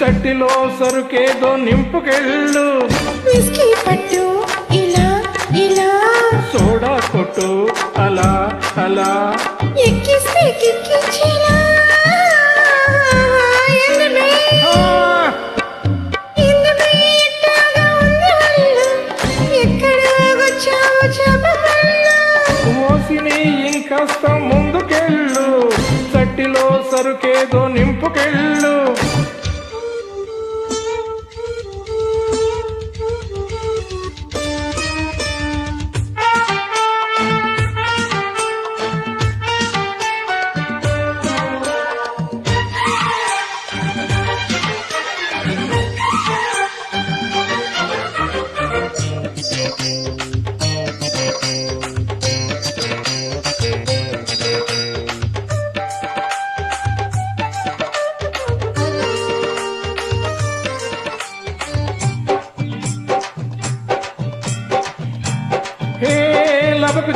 చట్టిలో సరుకేదో నింపుకెళ్ళు. Whisky పట్టు ఇలా ఇలా. సోడా కొట్టు అలా అలా. ఎక్కిస్తే ముందుకెళ్ళు. చట్టిలో సరుకేదో నింపుకెళ్ళు.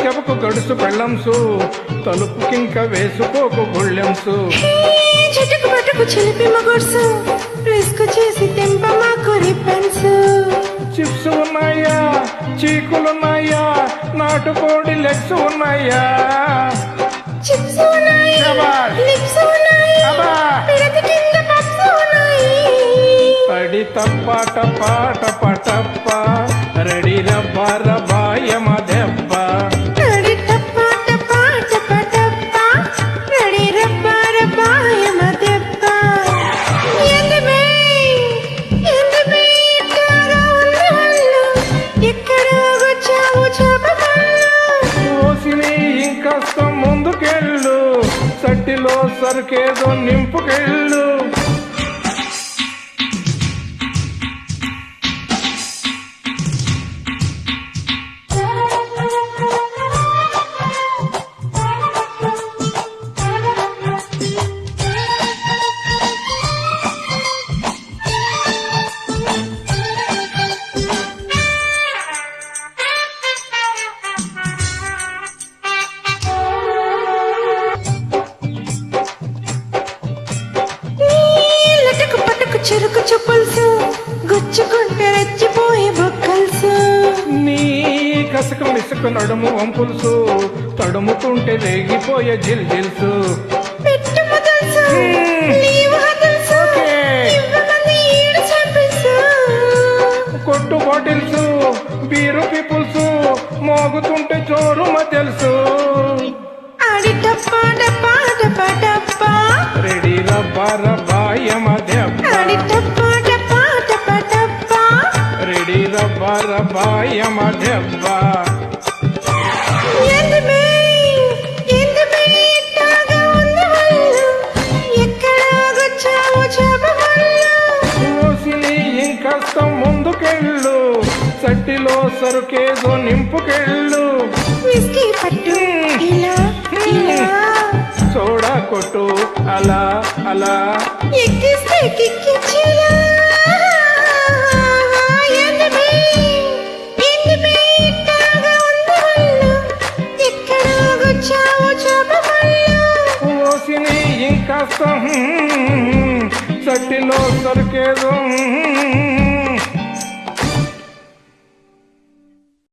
జబకు గడుసు పెళ్ళంసు తలుపుకింక వేసుకోకు గుళ్ళెంసు. చెట్టుకు పట్టుకు చిలిపి మగుడ్సు రిస్క్ చేసి తెంప మాకు రిబ్బన్స్. చిప్స్ ఉన్నాయా? చీకులున్నాయా? నాటుకోడి లెగ్స్ ఉన్నాయా? చిప్స్ శబాష్. లిప్స్ ఉన్నాయి అబ్బా. పిడత కింద పప్స్ ఇంకాస్త ముందుకెళ్ళు. చట్టిలో సరుకేదో నింపుకెళ్ళు. కసక మిసక నడుము వంపులుసు. తడుముతుంటే రేగిపోయే జిల్ జిల్సు. కొట్టు బాటిల్స్ బీరు పీపుల్స్. మోగుతుంటే జోరు డప్పా డప్పా డప్పా. రెడీ రబ్బ రబాయమ దెబ్బ ఓసిని ఇంకాస్త ముందుకెళ్ళు. చట్టిలో సరుకేదో నింపుకెళ్ళు. పట్టు. సోడా కొట్టు. అలా అలా. ఎక్కిస్తే ఇంకాస్త హ్మ్, చట్టిలో సరుకేదో హ్మ్,